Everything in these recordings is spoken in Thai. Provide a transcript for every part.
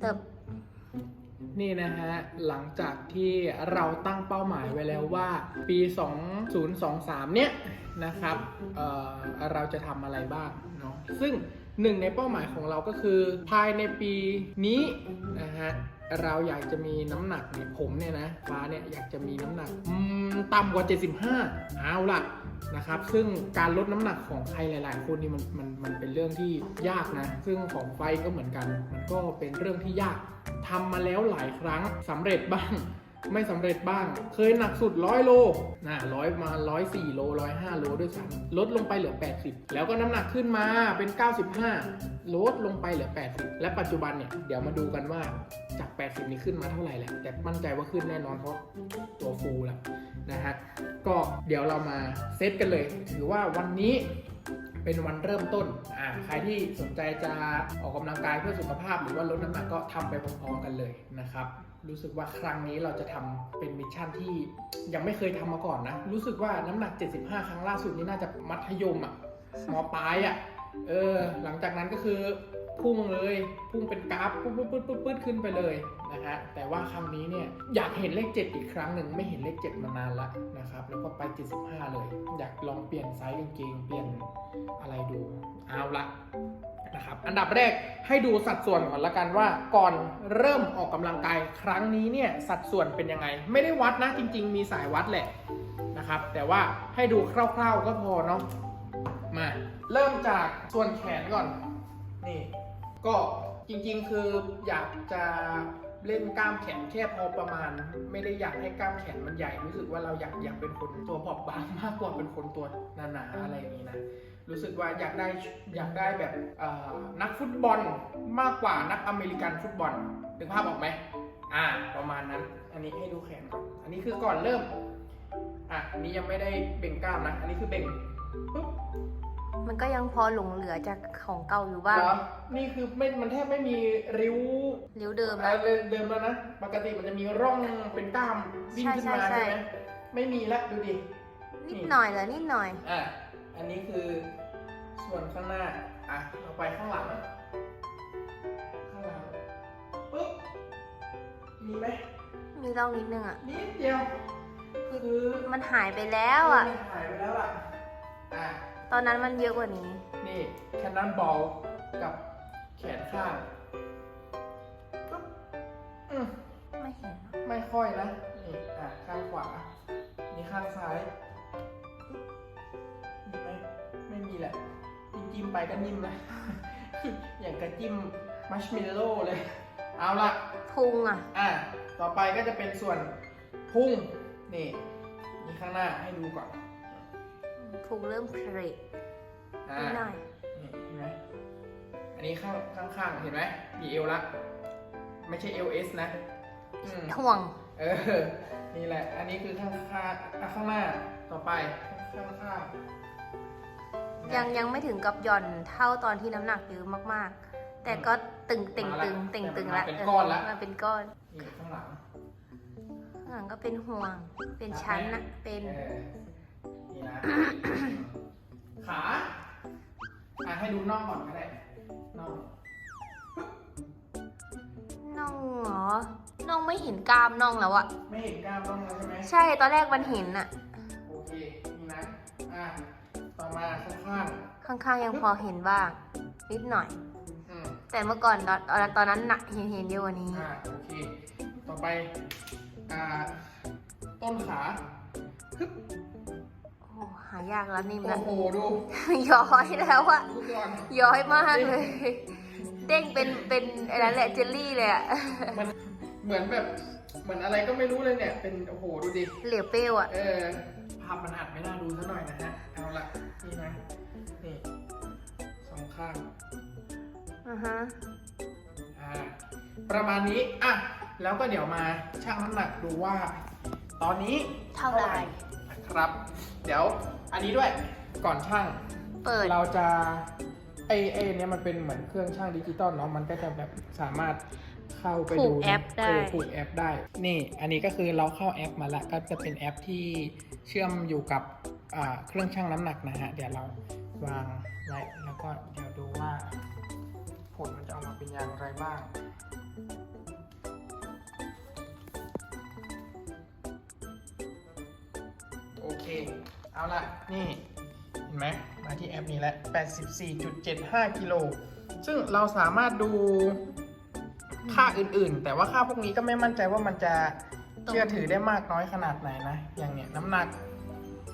เติบ นี่นะฮะ หลังจากที่เราตั้งเป้าหมายไว้แล้วว่าปี 2023 เนี้ยนะครับเออเราจะทำอะไรบ้างเนาะซึ่งหนึ่งในเป้าหมายของเราก็คือ ภายในปีนี้นะฮะเราอยากจะมีน้ำหนักเนี่ยผมเนี่ยนะฟ้าเนี่ยอยากจะมีน้ำหนักต่ำกว่า 75 เอาล่ะ นะครับ ซึ่งการลดน้ำหนักของใครหลาย ๆ คนนี่มันมันมันเป็นเรื่องที่ยากนะ ซึ่งของไฟก็เหมือนกัน มันก็เป็นเรื่องที่ยากทำมาแล้วหลายครั้งสำเร็จบ้าง ไม่สำเร็จบ้าง เคยหนักสุดร้อยโลนะร้อยมาร้อยสี่โลร้อยห้าโลด้วยซ้ำลดลงไปเหลือ 80 แล้วก็น้ำหนักขึ้นมาเป็น 95 ลดลงไปเหลือ 80 และปัจจุบันเนี่ยเดี๋ยวมาดูกันว่าจาก 80 นี้ขึ้นมาเท่าไหร่แหละแต่มั่นใจว่าขึ้นแน่นอนเพราะตัวฟูแล้ว นะฮะก็เดี๋ยวเรามาเซตกันเลย ถือว่าวันนี้เป็นวันเริ่มต้นอ่าใครที่สนใจจะออกกำลังกายเพื่อสุขภาพหรือว่าลดน้ำหนักก็ทำไปพร้อมๆกันเลยนะครับ รู้สึกว่าครั้งนี้เราจะทำเป็นมิชชั่นที่ยังไม่เคยทำมาก่อนนะ รู้สึกว่าน้ำหนัก 75 ครั้งล่าสุดนี้น่าจะมัธยมอะมปลายอะเออหลังจากนั้นก็คือพุ่งเลยพุ่งเป็นกราฟปุ๊บปุ๊บปุ๊บปุ๊บปุ๊บขึ้นไปเลย นะฮะแต่ว่าครั้งนี้เนี่ยอยากเห็นเลข 7 อีกครั้งหนึ่งไม่เห็นเลข 7 มานานละนะครับแล้วก็ไป 75 เลย อยากลองเปลี่ยนไซส์กางเกงเปลี่ยนอะไรดูเอาละนะครับอันดับแรกให้ดูสัดส่วนก่อนละกันว่าก่อนเริ่มออกกำลังกายครั้งนี้เนี่ยสัดส่วนเป็นยังไง ไม่ได้วัดนะจริง ๆ มีสายวัดแหละนะครับ แต่ว่าให้ดูคร่าวๆก็พอเนาะมาเริ่มจากส่วนแขนก่อนนี่ก็จริงๆคืออยากจะ เล่นกล้ามแขนแค่พอประมาณ ไม่ได้อยากให้กล้ามแขนมันใหญ่ รู้สึกว่าเราอยากอยากเป็นคนตัวบอบบางมากกว่าเป็นคนตัวหนาๆอะไรอย่างนี้นะรู้สึกว่าอยากได้อยากได้แบบนักฟุตบอลมากกว่านักอเมริกันฟุตบอลนึกภาพออกไหมอ่าประมาณนั้น อันนี้ให้ดูแขนก่อนอันนี้คือก่อนเริ่มอะอันนี้ยังไม่ได้เบ่งกล้ามนะ อันนี้คือเบ่งปุ๊บ มันก็ยังพอหลงเหลือจากของเก่าอยู่บ้าง เหรอนี่คือไม่มันแทบไม่มีริ้วริ้วเดิมอะแล้วไรเดิมแล้วนะ ปกติมันจะมีร่องเป็นกล้ามวิ่งขึ้นมาใช่ใช่ใช่ไหมใช่ไม่มีแล้วดูดิ นิดหน่อยเหรอนิดหน่อย อะ อันนี้คือส่วนข้างหน้า อะ เราไปข้างหลัง ข้างหลังปุ๊บ มีไหม มีร่องนิดนึงอะ นิดเดียว คือมันหายไปแล้วอะมันหายไปแล้วล่ะ อะ ตอนนั้นมันเยอะกว่านี้ นี่แคนนอนบอลกับแขนข้างปุ๊บอืมไม่เห็นไม่ค่อยนะนี่อะข้างขวา นี่ข้างซ้ายมีไหมไม่มีแหละจิ้มๆไปก็นิ่มนะ อย่างกระจิ้มมัชเมลโล่เลย เอาละพุงอะ อะ ต่อไปก็จะเป็นส่วนพุ่งนี่นี่ข้างหน้าให้ดูก่อน พุงเริ่มเพลทอ่านิดหน่อยนี่เห็นไหมอันนี้ข้างข้างข้างๆเห็นไหมมีเอวละไม่ใช่เอลเอสนะอืมถ่วง เออ นี่แหละ อันนี้คือข้างข้างอะข้างหน้าต่อไปข้างข้างๆยังยังไม่ถึงกับหย่อนเท่าตอนที่น้ำหนักเยอะมากๆ แต่ก็ตึงตึงตึงตึงตึงละเป็นก้อนละมาเป็นก้อนนี่ข้างหลังข้างหลังก็เป็นห่วง เป็นชั้นนะเป็น เออ นี่นะ ขาอะให้ดูน่องก่อนก็ได้น่องน่องเหรอน่องไม่เห็นกรามน่องแล้วอะไม่เห็นกล้ามน่องแล้วใช่ไหมใช่ ตอนแรกมันเห็นอะโอเค นี่นะ อะ ต่อมาข้างข้างๆยังพอเห็นบ้าง นิดหน่อย ๆอืม แต่เมื่อก่อนตอนตอนตอนนั้นหนักเห็นเห็นเยอะกว่านี้ อ่าโอเค ต่อไป อ่า ต้นขาฮึบโอ้หายากแล้วนิ่มโอ้แล้ว โหดูย้อยแล้วอะดูก่อนย้อยมากเลย เด้งเป็นเป็นอะไรแหละเจลลี่เลยอะมันเหมือนแบบเหมือนอะไรก็ไม่รู้เลยเนี่ย เป็นโอ้โหดูดิ เหลวเปรี้ยวอะเออภาพมันอัดไม่น่าดูซะหน่อยนะฮะ เอาละนี่นะ นี่สองข้างอือฮะอ่า ประมาณนี้ อะ แล้วก็เดี๋ยวมาชั่งน้ำหนักดูว่า ตอนนี้เท่าไหร่นะ ครับ เดี๋ยวอันนี้ด้วยก่อนช่าง เปิด เราจะไอไอเนี้ยมันเป็นเหมือนเครื่องช่างดิจิตอลเนาะมันก็จะแบบสามารถเข้าไปผูดูกแอปได้ เผูกแอปได้ นี่อันนี้ก็คือเราเข้าแอปมาแล้วก็จะเป็นแอปที่เชื่อมอยู่กับอ่าเครื่องช่างน้ำหนักนะฮะ เดี๋ยวเราวางไว้แล้วก็เดี๋ยวดูว่า ผลมันจะออกมาเป็นอย่างไรบ้าง เคเอาละนี่ เห็นไหมมาที่แอปนี้แล้ว84.75 กิโล ซึ่งเราสามารถดูค่าอื่นๆ แต่ว่าค่าพวกนี้ก็ไม่มั่นใจว่ามันจะเชื่อถือได้มากน้อยขนาดไหนนะ อย่างเนี้ยน้ำหนัก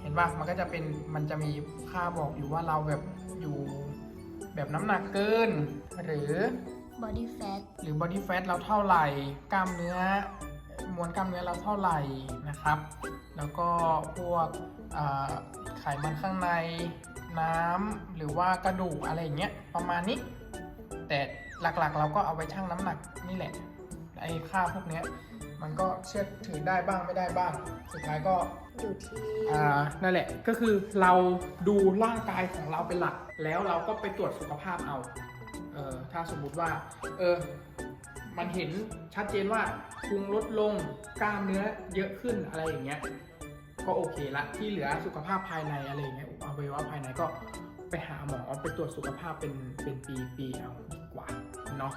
เห็นป่ะ มันก็จะเป็น มันจะมีค่าบอกอยู่ว่าเราแบบอยู่แบบน้ำหนักเกิน หรือ body fat หรือ body fat เราเท่าไหร่ กล้ามเนื้อ มวลกล้ามเนื้อเราเท่าไหร่นะครับ แล้วก็พวกอ่าไขมันข้างในน้ำหรือว่ากระดูกอะไรอย่างเงี้ยประมาณนี้ แต่หลักๆ เราก็เอาไว้ชั่งน้ำหนักนี่แหละไอ้ค่าพวกเนี้ยมันก็เชื่อถือได้บ้างไม่ได้บ้าง สุดท้ายก็อยู่ที่อ่านั่นแหละก็คือเราดูร่างกายของเราเป็นหลัก แล้วเราก็ไปตรวจสุขภาพเอาเออถ้าสมมุติว่าเออมันเห็นชัดเจนว่าพุงลดลงกล้ามเนื้อเยอะขึ้นอะไรอย่างเงี้ย ก็โอเคละที่เหลือสุขภาพภายในอะไรอย่างเงี้ยอวัยวะภายในก็ไปหาหมอไปตรวจสุขภาพเป็นเป็นปีปีๆเอาดีกว่าเนาะ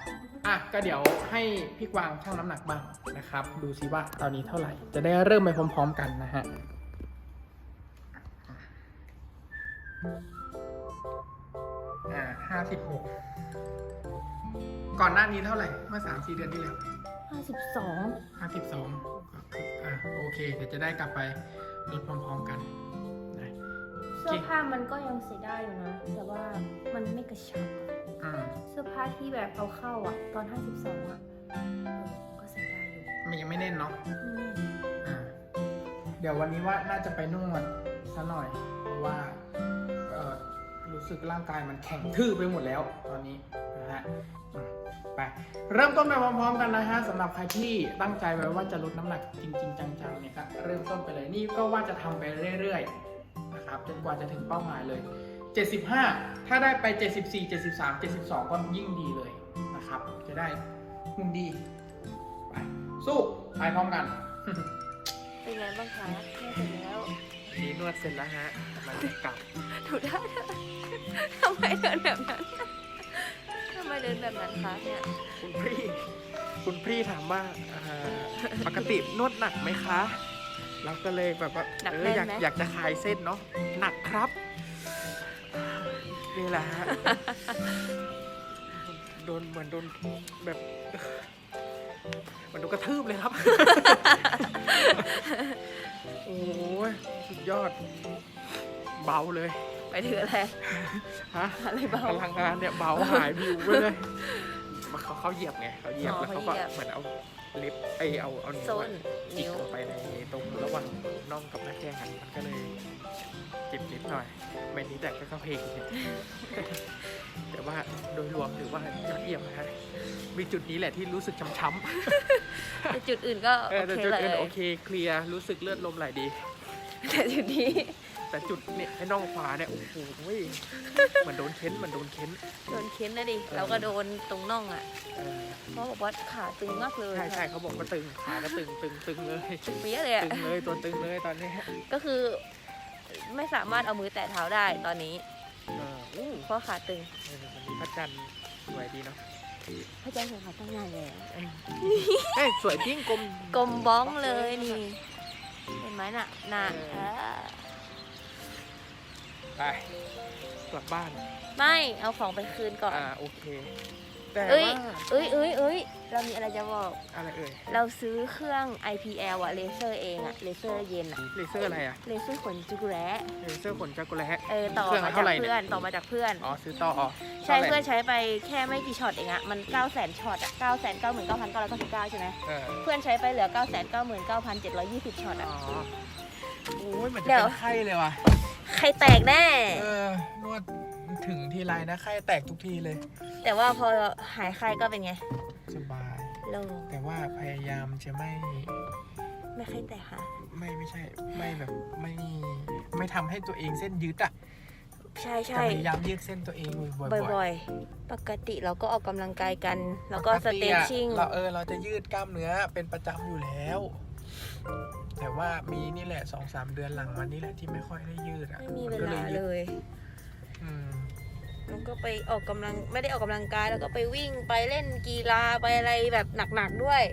อะก็เดี๋ยวให้พี่กวางชั่งน้ำหนักบ้างนะครับ ดูซิว่าตอนนี้เท่าไหร่ จะได้เริ่มไปพร้อม ๆ กันนะฮะอ่าห้าสิบหกก่อนหน้านี้เท่าไหร่เมื่อสามสี่เดือนที่แล้ว52ห้าสิบสองอ่าโอเค เดี๋ยวจะได้กลับไป ลดพร้อมๆกันนะเสื้อผ้ามันก็ยังใส่ได้อยู่นะ แต่ว่ามันไม่กระชับอะอืมเสื้อผ้าที่แบบเอาเข้าอะตอน 52อะเออก็ใส่ได้อยู่มันยังไม่แน่นเนาะไม่แน่อ่าเดี๋ยววันนี้ว่าน่าจะไปนวดซะหน่อย เพราะว่าเอ่อรู้สึกร่างกายมันแข็งทื่อไปหมดแล้วตอนนี้นะฮะอืม ไปเริ่มต้นไปพร้อมๆกันนะฮะสำหรับใครที่ตั้งใจไว้ว่าจะลดน้ำหนักจริง ๆ จังๆเนี่ยก็เริ่มต้นไปเลยนี่ก็ว่าจะทำไปเรื่อยๆนะครับจนกว่าจะถึงเป้าหมายเลย 75 ถ้าได้ไป 74 73 72 ก็ยิ่งดีเลยนะครับ จะได้หุ่นดีไปสู้ไปพร้อมกันเป็นไงบ้างคะแม่เสร็จแล้วนี่นวดเสร็จแล้วฮะกำลังจะกลับถูได้ทำไมเดินแบบนั้นทำไมเดิ นแบบนั้นคะเนี่ยคุณพี่คุณพี่ถามว่าอ่าปกตินวดหนักไหมคะ เราก็เลยแบบว่าหนักเอแน่อนอยากไหม อยากจะคลายเส้นเนาะหนักครับนี่แหละฮะ โดนเหมือนโดนแบบเหมือนโดนกระทืบเลยครับ โอ้ยสุดยอด เบาเลย ไปถืออะไร ฮะอะไรเบาพลังงานเนี่ยเบาหายวิวไปเลยมาเขาเขาเหยียบไงเขาเหยียบอ๋อแล้วเขาก็เขาเหยียบ เหมือนเอาลิฟต์ไอยเอาเอานิ้วส้นอะจิกนิ้วลงไปในตรงระหว่างน่องกับหน้าแข้งอะมันก็เลยเจ็บนิดหน่อยไม่นิดแต่ก็เข้าเพลงแต่ว่าโดยรวมถือว่ายอดเยี่ยมนะฮะมีจุดนี้แหละที่รู้สึกช้ำแต่จุดอื่นก็ๆเอโออแต่เคจุดเลอื่นยโอเคเคลียร์รู้สึกเลือดลมไหลดี แต่จุดนี้ แต่จุดเนี่ยให้น่องขวาเนี่ยโอ้โหเหมือนโดนเค้นเหมือนโดนเค้นโดนเค้นนะดิเออเราก็โดนตรงน่องอะเออเพราะบอกว่าขาตึงมากเลยใช่ใช่เขาบอกว่าตึงขาก็ตึงตึงตึงเลยเปี้ยเลยอะตึงเลยตัวตึงเลยตอนนี้ก็คือ ไม่สามารถเอามือแตะเท้าได้ตอนนี้เอออู้เพราะขาตึงเออวันนี้พระจันทร์สวยดีเนาะพระเจ้าของขาตั้งนานแล้วเอ้ยเอ้ยสวยจริงกลม กลมบ้องเลยนี่ เห็นไหมน่ะน่ะเออเออ ไปกลับบ้าน ไม่เอาของไปคืนก่อนอ่าโอเค แต่เอ้ยว่าเอ้ยเอ้ยเอ้ยเรามีอะไรจะบอก อะไรเอ่ยเราซื้อเครื่อง IPL อะเลเซอร์เองอะเลเซอร์เย็นอะเลเซอร์อะไรอะเลเซอร์ขนจุกแร้เลเซอร์ขนจักรแล้เออต่อเครื่องมาละจากเท่าไหร่เนี่ยเพื่อนต่อมาจากเพื่อน อ๋อซื้อต่ออ๋อใช่ท่าไหร่เพื่อนใช้ไปแค่ไม่กี่ช็อตเองอะมัน 9 0 0 0 0 0ช็อตอะ9 9 9 9 9 9 9ใช่ไหมเออเพื่อนใช้ไปเหลือ 9 9 9 9 720ช็อตอ๋อะอโอ้ยเหมือนจะเดี๋ยวเป็นไข้เลยว่ะ ใครแตกแน่ เออนวดถึงทีไรนะไข้แตกทุกทีเลย แต่ว่าพอหายไข้ก็เป็นไงสบาย โล่งแต่ว่าพยายามจะไม่ไม่ไข้แตกค่ะ ไม่ไม่ใช่ ไม่แบบไม่ไม่ทำให้ตัวเองเส้นยืดอะใช่จะใช่พยายามยืดเส้นตัวเองบ่อยๆบ่อยๆ ปกติเราก็ออกกำลังกายกัน แล้วก็ปสติเตอะชิ่ง เราเออเราจะยืดกล้ามเนื้อเป็นประจำอยู่แล้ว แต่ว่ามีนี่แหละสองสามเดือนหลังมานี่แหละที่ไม่ค่อยได้ยืดอะไม่มีเวนก็ลายืเลดยอืมแล้วก็ไปออกกำลังไม่ได้ออกกำลังกายแล้วก็ไปวิ่งไปเล่นกีฬาไปอะไรแบบหนักๆด้วย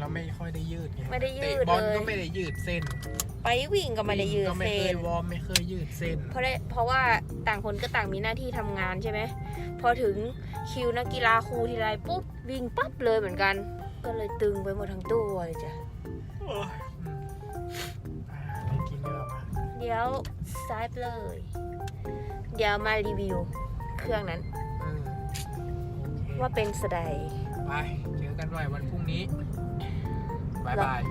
เราไม่ค่อยได้ยืดงไม่ได้ยืดตะบอลเลยก็ไม่ได้ยืดเส้น ไปวิ่งก็ไม่ได้ยืดก็ไม่เซเคยนวอร์มไม่เคยยืดเส้น เพราะได้เพราะว่าต่างคนก็ต่างมีหน้าที่ทำงานใช่ไหมพอถึงคิวนักกีฬาครูทีไรปุ๊บวิ่งปั๊บเลยเหมือนกัน ก็เลยตึงไปหมดทั้งตัวเลยจ้ะอืมอ่า ไม่กินเยอะมาเดี๋ยวสตาร์ทเลย เดี๋ยวมารีวิว เครื่องนั้นอืมโอเคว่าเป็นสไดไป เจอกันใหม่วันพรุ่งนี้บายบาย